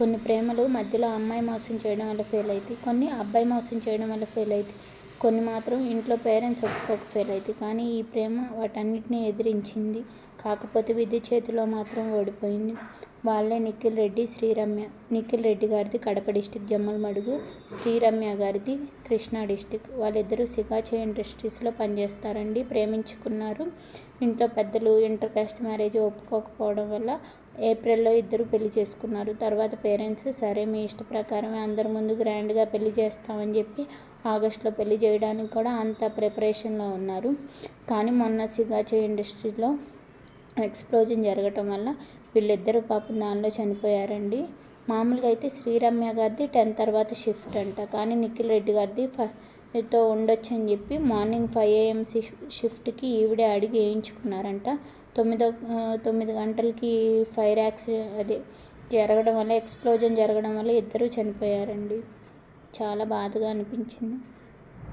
కొన్ని ప్రేమలు మధ్యలో అమ్మాయి మోసం చేయడం వల్ల ఫెయిల్ అవుతాయి కొన్ని అబ్బాయి మోసం చేయడం వల్ల ఫెయిల్ అవుతాయి కొన్ని మాత్రం ఇంట్లో పేరెంట్స్ ఒప్పుకోక ఫెయిల్ అవుతాయి కానీ ఈ ప్రేమ వాటన్నిటిని ఎదిరించింది. కాకపోతే విధి చేతిలో మాత్రం ఓడిపోయింది. వాళ్ళే నిఖిల్ రెడ్డి శ్రీరమ్య. నిఖిల్ రెడ్డి గారిది కడప డిస్టిక్ జమ్మలమడుగు. శ్రీరమ్య గారిది కృష్ణా డిస్టిక్. వాళ్ళిద్దరూ సిగాచే ఇండస్ట్రీస్లో పనిచేస్తారండి. ప్రేమించుకున్నారు. ఇంట్లో పెద్దలు ఇంటర్ కాస్ట్ మ్యారేజ్ ఒప్పుకోకపోవడం వల్ల ఏప్రిల్లో ఇద్దరు పెళ్ళి చేసుకున్నారు. తర్వాత పేరెంట్స్ సరే మీ ఇష్ట ప్రకారమే అందరి ముందు గ్రాండ్గా పెళ్ళి చేస్తామని చెప్పి ఆగస్టులో పెళ్ళి చేయడానికి కూడా అంత ప్రిపరేషన్లో ఉన్నారు. కానీ మొన్న సిగాచే ఇండస్ట్రీలో ఎక్స్ప్లోజన్ జరగటం వల్ల వీళ్ళిద్దరూ పాపం దానిలో చనిపోయారండి. మామూలుగా అయితే శ్రీరమ్య గారిది టెన్ తర్వాత షిఫ్ట్ అంట. కానీ నిఖిల్ రెడ్డి గారిది ఫైవ్తో ఉండొచ్చు అని చెప్పి మార్నింగ్ ఫైవ్ ఏఎం షిఫ్ట్కి ఈవిడే అడిగి వేయించుకున్నారంట. తొమ్మిదో తొమ్మిది గంటలకి ఫైర్ యాక్సిడెంట్ అదే జరగడం వల్ల ఎక్స్ప్లోజన్ జరగడం వల్ల ఇద్దరూ చనిపోయారండి. చాలా బాధగా అనిపించింది.